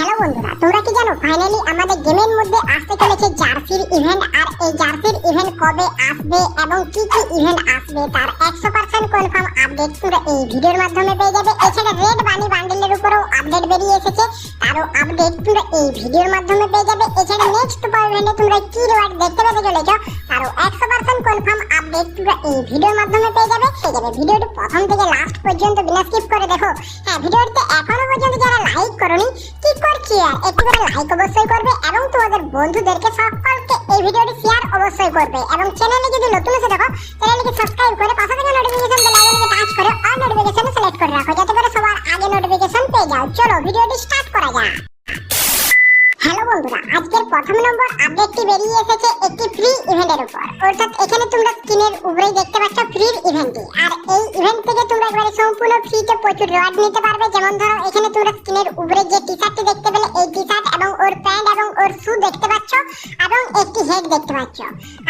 Hello বন্ধুরা, তোমরা কি জানো ফাইনালি আমাদের গেমের মধ্যে আসতে চলেছে জার্সির ইভেন্ট আর এই জার্সির ইভেন্ট কবে আসবে এবং কি কি ইভেন্ট আসবে তার একশো পার্সেন্ট কনফার্ম আপডেট তোমরা এই ভিডিওর মাধ্যমে পেয়ে যাবে। এছাড়া রেড বানি বান্ডেলের উপরেও আপডেট বেরিয়ে এসেছে, তারও আপডেট তোমরা এই ভিডিওর মাধ্যমে পেয়ে যাবে। এছাড়া নেক্সট ইভেন্টে তোমরা কি রিওয়ার্ড দেখতে পেতে চলেছো, তারও একশো পার্সেন্ট কনফার্ম আপডেট তোমরা এই ভিডিওর মাধ্যমে পেয়ে যাবে। পেয়ে যাবে ভিডিওটি প্রথম থেকে লাস্ট পর্যন্ত বিনা স্কিপ করে দেখো। হ্যাঁ ভিডিওটিতে এখনও পর্যন্ত যারা লাইক করনি কি করছি আর একটু করে লাইক অবশ্যই করবে এবং তোমাদের বন্ধুদেরকে সকলকে এই ভিডিওটি শেয়ার অবশ্যই করবে এবং চ্যানেলে যদি নতুন এসে দেখো চ্যানেলটিকে সাবস্ক্রাইব করে পাশে থাকা নোটিফিকেশন বেল আইকনে টাচ করে অল নোটিফিকেশন সিলেক্ট করে রাখো, যাতে করে সবার আগে নোটিফিকেশন পেয়ে যাও। চলো, ভিডিওটি স্টার্ট করা যাক। বন্ধুরা, আজকের প্রথম নম্বর আপডেটটি বেরিয়ে এসেছে একটি ফ্রি ইভেন্টের উপর। অর্থাৎ এখানে তোমরা স্ক্রিনের উপরেই দেখতে পাচ্ছ ফ্রির ইভেন্টটি আর এই ইভেন্ট থেকে তোমরা একবারে সম্পূর্ণ ফ্রিতে প্রচুর রিওয়ার্ড নিতে পারবে। যেমন ধরো, এখানে তোমরা স্ক্রিনের উপরে যে টি শার্টটি দেখতে পেলে, এই টি শার্ট এবং ওর প্যান্ট এবং ওর শু দেখতে পাচ্ছ এবং একটি হেড দেখতে পাচ্ছ।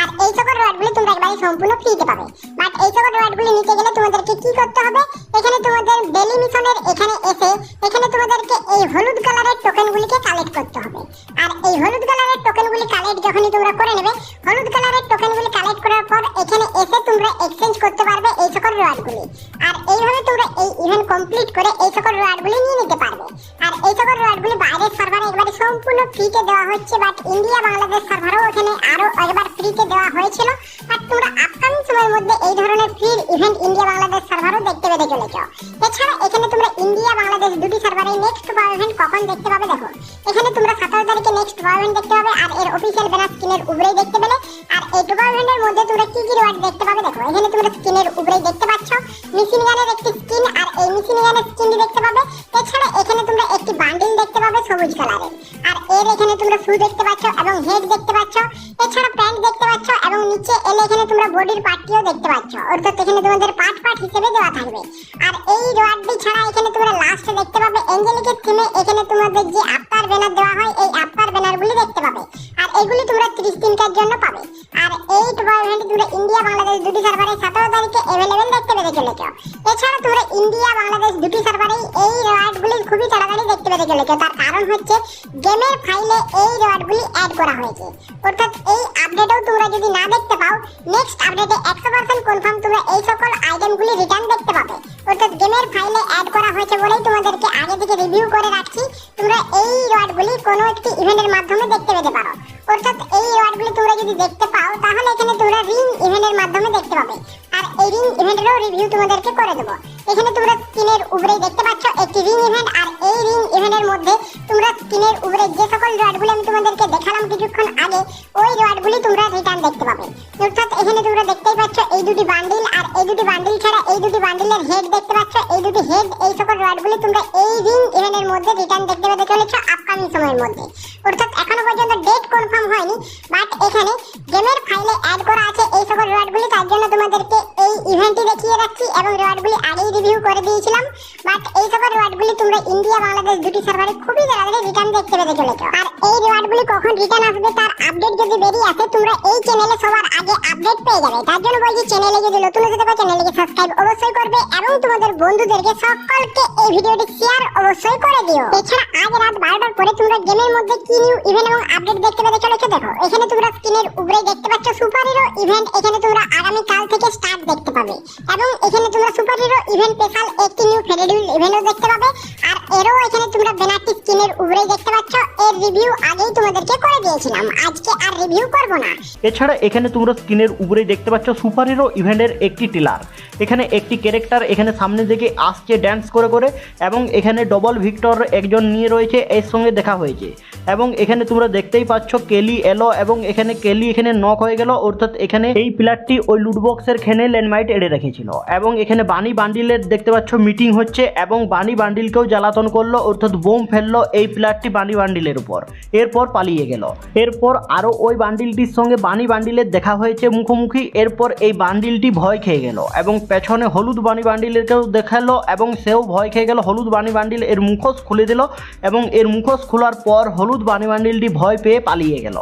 আর এই সকল রিওয়ার্ডগুলি তোমরা একবারে সম্পূর্ণ ফ্রিতে পাবে। বাট এই সকল রিওয়ার্ডগুলি নিতে গেলে তোমাদেরকে কি করতে হবে? এখানে তোমাদের ডেলি মিশনের এখানে এসে, এখানে তোমাদেরকে এই হলুদ কালারের টোকেনগুলিকে কালেক্ট করতে হবে। আর এই হলুদ কালারের টোকেনগুলি কালেক্ট যখনই তোমরা করে নেবে, হলুদ কালারের টোকেনগুলি কালেক্ট করার পর এখানে এসে তোমরা এক্সচেঞ্জ করতে পারবে এই সকল রিওয়ার্ডগুলি আর এইভাবে তোমরা এই ইভেন্ট কমপ্লিট করে এই সকল রিওয়ার্ডগুলি নিয়ে নিতে পারবে। আর এই সকল রিওয়ার্ডগুলি বাইরের সার্ভারে একবারে সম্পূর্ণ ফ্রিতে দেওয়া হচ্ছে বাট ইন্ডিয়া বাংলাদেশ সার্ভারেও এখানে আরও একবার ফ্রিতে দেওয়া হয়েছিল। বাট তোমরা আপকামিং সময়ের মধ্যে এই ধরনের ফ্রি ইভেন্ট ইন্ডিয়া বাংলাদেশ সার্ভারও দেখতে পেতে চলেছ। এছাড়া এখানে তোমরা ইন্ডিয়া বাংলাদেশ দুটি সার্ভারে নেক্সট ইভেন্ট কখন দেখতে পাবে দেখো। এখানে তোমরা সতেরো তারিখে নেক্সট ইভেন্ট দেখতে পাবে, আর এর অফিসিয়াল ব্যানার স্ক্রিনের উপরেই দেখতে পেলে। আর এই টুবা ইভেন্টের মধ্যে তোমরা কি কি রিওয়ার্ড দেখতে পাবে দেখো। এখানে তোমরা স্ক্রিনের উপরেই দেখতে পাচ্ছ মিশিন গানের একটি স্কিন আর এই মিশিন গানের স্কিনটি দেখতে পাবে। সবুজ কালারের। আর এর এখানে তোমরা ফুল দেখতে পাচ্ছ এবং হেড দেখতে পাচ্ছ এছাড়া প্যান্ট দেখতে পাচ্ছ এবং নিচে এল এখানে তোমরা বডির পার্টিও দেখতে পাচ্ছ। অর্থাৎ এখানে তোমাদের পার্ট পার্ট হিসেবে দেওয়া থাকবে। আর এই রোয়ারটি ছাড়া এখানে তোমরা লাস্টে দেখতে পাবে এঞ্জেলিকের থিমে এখানে তোমাদের যে আফতার ব্যানার দেওয়া হয়, এই আফতার ব্যানারগুলি দেখতে পাবে। আর এগুলি তোমরা ত্রিশ দিনটার জন্য পাবে। আর এই টুর্নামেন্টে তোমরা ইন্ডিয়া বাংলাদেশ দুটি সার্ভারে সতেরো তারিখে অ্যাভেলেবেল দেখতে পেতে চলেছ। এছাড়া তোমরা ইন্ডিয়া বাংলাদেশ দুটি সার্ভারেই এই রোয়ার্ড চলেছো তার কারণ হচ্ছে গেমের ফাইলে এই রিওয়ার্ডগুলি অ্যাড করা হয়েছে। অর্থাৎ এই আপডেটেও তোমরা যদি না দেখতে পাও নেক্সট আপডেটে 100% কনফার্ম তোমরা এই সকল আইটেমগুলি রিটার্ন দেখতে পাবে। অর্থাৎ গেমের ফাইলে অ্যাড করা হয়েছে বলেই তোমাদেরকে আগে থেকে রিভিউ করে রাখছি। তোমরা এই রিওয়ার্ডগুলি কোনো একটি ইভেন্টের মাধ্যমে দেখতে পেতে পারো। অর্থাৎ এই রিওয়ার্ডগুলি তোমরা যদি দেখতে পাও, তাহলে এখানে তোমরা রিং ইভেন্টের মাধ্যমে দেখতে পাবে। আর এই রিং ইভেন্টেরও রিভিউ তোমাদেরকে করে দেবো। এখানে তোমরা স্ক্রিনের উপরে দেখতে পাচ্ছ একটি রিং ইভেন্ট আর এই রিং ইভেন্টের মধ্যে তোমরা স্ক্রিনের উপরে যে সকল রিওয়ার্ডগুলি আমি তোমাদেরকে দেখালাম কিছুক্ষণ আগে, ওই রিওয়ার্ডগুলি তোমরা রিটার্ন দেখতে পাবে। অর্থাৎ এখানে তোমরা দেখতেই পাচ্ছ এই দুটি বান্ডিল আর এই দুটি বান্ডিল ছাড়া এই দুটি বান্ডিলের হেড দেখতে পাচ্ছ। এই দুটি হেড এই সকল রিওয়ার্ডগুলি তোমরা এই রিং ইভেন্টের মধ্যে রিটার্ন দেখতে পেতে চলেছ আপকামিং সময়ের মধ্যে। অর্থাৎ এখনও পর্যন্ত ডেট কনফার্ম হয়নি বাট এখানে গেমের ফাইলে অ্যাড করা আছে এই সকল রিওয়ার্ডগুলি তার জন্য তোমাদেরকে ইভেন্টটি দেখিয়ে রাখছি এবং রিওয়ার্ডগুলি আগেই রিভিউ করে দিয়েছিলাম। বাট এই সকল রিওয়ার্ডগুলি তোমরা ইন্ডিয়া বাংলাদেশ দুটি সার্ভারে খুবই তাড়াতাড়ি রিটার্ন দেখতে পেতে চলেছো। আর এই রিওয়ার্ডগুলি কখন রিটার্ন আসবে তার আপডেট যদি বেরিয়ে আসে, তোমরা এই চ্যানেলে সবার আগে আপডেট পেয়ে যাবে। তার জন্য বলছি চ্যানেলে যদি নতুন হতে থাকো চ্যানেলকে সাবস্ক্রাইব অবশ্যই করবে এবং তোমাদের বন্ধুদেরকে সকলকে এই ভিডিওটি শেয়ার অবশ্যই করে দিও। এছাড়া আজ রাত বারোটার পরে তোমরা গেমের মধ্যে কি নিউ ইভেন্ট এবং আপডেট দেখতে পেতে চলেছো দেখো। এখানে তোমরা স্ক্রিনের উপরে দেখতে পাচ্ছ সুপার হিরো ইভেন্ট এখানে তোমরা আগামী কাল থেকে স্টার্ট দেখতে পাবে। এবং এখানে তোমরা সুপার হিরো ইভেন্ট স্পেশাল একটি নিউ ফেডারেল ইভেন্টও দেখতে পাবে। আর এরও এখানে তোমরা ব্যানারটি স্ক্রিনের উপরেই দেখতে পাচ্ছ, এর রিভিউ আগেই তোমাদেরকে করে দিয়েছিলাম। আজকে আর রিভিউ করব না। এছাড়া এখানে তোমরা স্ক্রিনের উপরেই দেখতে পাচ্ছ, সুপার হিরো ইভেন্টের একটি টিলার এখানে একটি ক্যারেক্টার এখানে সামনের দিকে আসছে ড্যান্স করে করে, এবং এখানে ডবল ভিক্টর একজন নিয়ে রয়েছে, এর সঙ্গে দেখা হয়েছে। এবং এখানে তোমরা দেখতেই পাচ্ছ কেলি এলো, এবং এখানে কেলি এখানে নক হয়ে গেল, অর্থাৎ এখানে এই প্লেয়ারটি ওই লুটবক্সের খেনে ল্যান্ডমাইট এড়ে রেখেছিল। এবং এখানে বানি বান্ডিলের দেখতে পাচ্ছ মিটিং হচ্ছে, এবং বানি বান্ডিলকেও জ্বালাতন করল, অর্থাৎ বোম ফেলল এই প্লেয়ারটি বানি বান্ডিলের উপর। এরপর পালিয়ে গেল। এরপর আরও ওই বান্ডিলটির সঙ্গে বানি বান্ডিলের দেখা হয়েছে মুখোমুখি। এরপর এই বান্ডিলটি ভয় খেয়ে গেল এবং পেছনে হলুদ বানি বান্ডিলেরকেও দেখাল এবং সেও ভয় খেয়ে গেল। হলুদ বানি বান্ডিল এর মুখোশ খুলে দিল এবং এর মুখোশ খোলার পর হলুদ বানি বান্ডিলটি ভয় পেয়ে পালিয়ে গেল।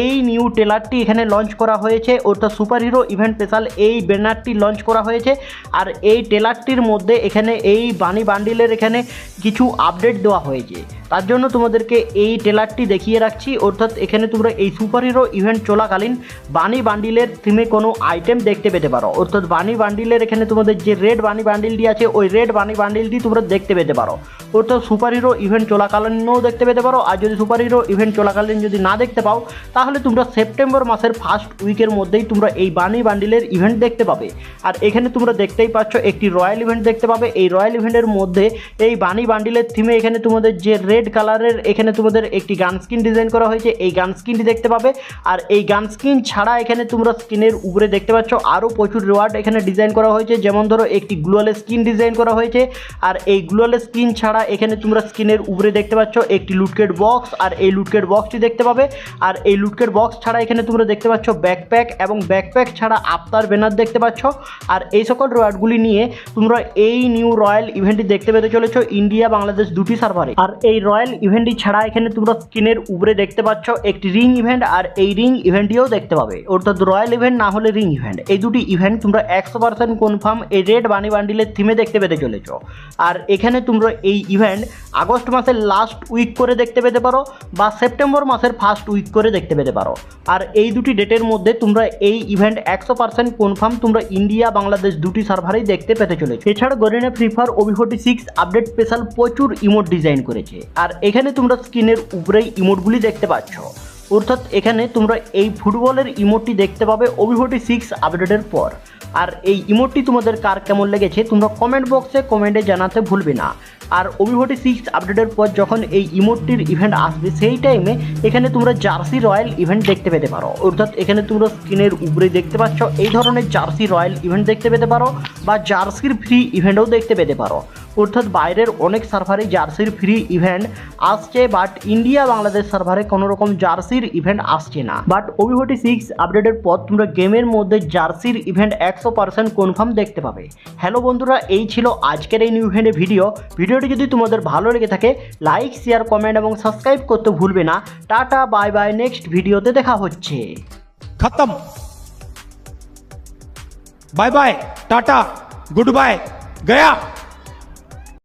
এই নিউ টেলারটি এখানে লঞ্চ করা হয়েছে, অর্থাৎ সুপার হিরো ইভেন্ট স্পেশাল এই ব্যানারটি লঞ্চ করা হয়েছে। আর এই টেলারটির মধ্যে এখানে এই বানি বান্ডিলের এখানে কিছু আপডেট দেওয়া হয়েছে। তার জন্য তোমাদেরকে এই টেলারটি দেখিয়ে রাখছি। অর্থাৎ এখানে তোমরা এই সুপার হিরো ইভেন্ট চলাকালীন বানি বান্ডিলের থিমে কোনো আইটেম দেখতে পেতে পারো। অর্থাৎ বানি বান্ডিলের এখানে তোমাদের যে রেড বানি বান্ডিলটি আছে, ওই রেড বানি বান্ডিলটি তোমরা দেখতে পেতে পারো। অর্থাৎ সুপার হিরো ইভেন্ট চলাকালীনও দেখতে পেতে পারো, আর যদি সুপার হিরো ইভেন্ট চলাকালীন যদি না দেখতে পাও, তাহলে তোমরা সেপ্টেম্বর মাসের ফার্স্ট উইকের মধ্যেই তোমরা এই বানি বান্ডিলের ইভেন্ট দেখতে পাবে। আর এখানে তোমরা দেখতেই পাচ্ছ, একটি রয়্যাল ইভেন্ট দেখতে পাবে। এই রয়্যাল ইভেন্টের মধ্যে এই বানি বান্ডিলের থিমে এখানে তোমাদের যে রেড কালারের এখানে তোমাদের একটি গান স্কিন ডিজাইন করা হয়েছে। এই গান স্কিনটি দেখতে পাবে। আর এই গান স্কিন ছাড়া এখানে তোমরা স্কিনের উপরে দেখতে পাচ্ছ আরও প্রচুর রিওয়ার্ড এখানে ডিজাইন করা হয়েছে। যেমন ধরো একটি গ্লোয়াল স্কিন ডিজাইন করা হয়েছে। আর এই গ্লোয়াল স্ক্রিন ছাড়া এখানে তোমরা স্কিনের উপরে দেখতে পাচ্ছ একটি লুটকেট বক্স আর এই লুটকেট বক্সটি দেখতে পাবে। আর এই লুটকেট বক্স ছাড়া এখানে তোমরা দেখতে পাচ্ছ ব্যাকপ্যাক এবং ব্যাকপ্যাক ছাড়া আফতার ব্যানার দেখতে পাচ্ছ। আর এই সকল রিওয়ার্ডগুলি নিয়ে তোমরা এই নিউ রয়্যাল ইভেন্টটি দেখতে পেতে চলেছো। ইন্ডিয়া বাংলাদেশ দুটি সার্ভারে আর এই রয়্যাল ইভেন্টটি ছাড়া এখানে তোমরা স্ক্রিনের উপরে দেখতে পাচ্ছ একটি রিং ইভেন্ট আর এই রিং ইভেন্টটিও দেখতে পাবে। অর্থাৎ রয়্যাল ইভেন্ট না হলে রিং ইভেন্ট। এই দুটি ইভেন্ট তোমরা একশো পার্সেন্ট কনফার্ম এই রেড বানি বান্ডিলের থিমে দেখতে পেতে চলেছো। আর এখানে তোমরা এই ইভেন্ট আগস্ট মাসের লাস্ট উইক করে দেখতে পেতে পারো বা সেপ্টেম্বর মাসের ফার্স্ট উইক করে দেখতে পেতে পারো। আর এই দুটি ডেটের মধ্যে তোমরা এই ইভেন্ট একশো পার্সেন্ট কনফার্ম তোমরা ইন্ডিয়া, বাংলাদেশ দুটি সার্ভারেই দেখতে পেতে চলেছে। এছাড়া Garena free fire OB forty six update special প্রচুর ইমোট ডিজাইন করেছে। আর এখানে তোমরা স্ক্রিনের উপরেই ইমোটগুলি দেখতে পাচ্ছ। অর্থাৎ এখানে তোমরা এই ফুটবলের ইমোটটি দেখতে পাবে ফোর্টি সিক্স আপডেটের পর। আর এই ইমোটটি তোমাদের কার কেমন লেগেছে তোমরা কমেন্ট বক্সে কমেন্টে জানাতে ভুলবে না। আর ওবিভোটি সিক্স আপডেটের পর যখন এই ইমোটটির ইভেন্ট আসবে, সেই টাইমে এখানে তোমরা জার্সি রয়্যাল ইভেন্ট দেখতে পেতে পারো। অর্থাৎ এখানে তোমরা স্ক্রিনের উপরে দেখতে পাচ্ছ, এই ধরনের জার্সি রয়্যাল ইভেন্ট দেখতে পেতে পারো বা জার্সির ফ্রি ইভেন্টও দেখতে পেতে পারো। অর্থাৎ বাইরের অনেক সার্ভারে জার্সির ফ্রি ইভেন্ট আসছে বাট ইন্ডিয়া বাংলাদেশ সার্ভারে কোনো রকম জার্সির ইভেন্ট আসছে না। বাট ওবিভোটি সিক্স আপডেটের পর তোমরা গেমের মধ্যে জার্সির ইভেন্ট একশো পার্সেন্ট কনফার্ম দেখতে পাবে। হ্যালো বন্ধুরা, এই ছিল আজকের এই নিউ ইভেন্টের ভিডিও ভিডিওটি যদি তোমাদের ভালো লেগে থাকে লাইক শেয়ার কমেন্ট এবং সাবস্ক্রাইব করতে ভুলবে না। টাটা বাই বাই নেক্সট ভিডিওতে দেখা হচ্ছে। খতম। Bye bye tata good bye Gaya.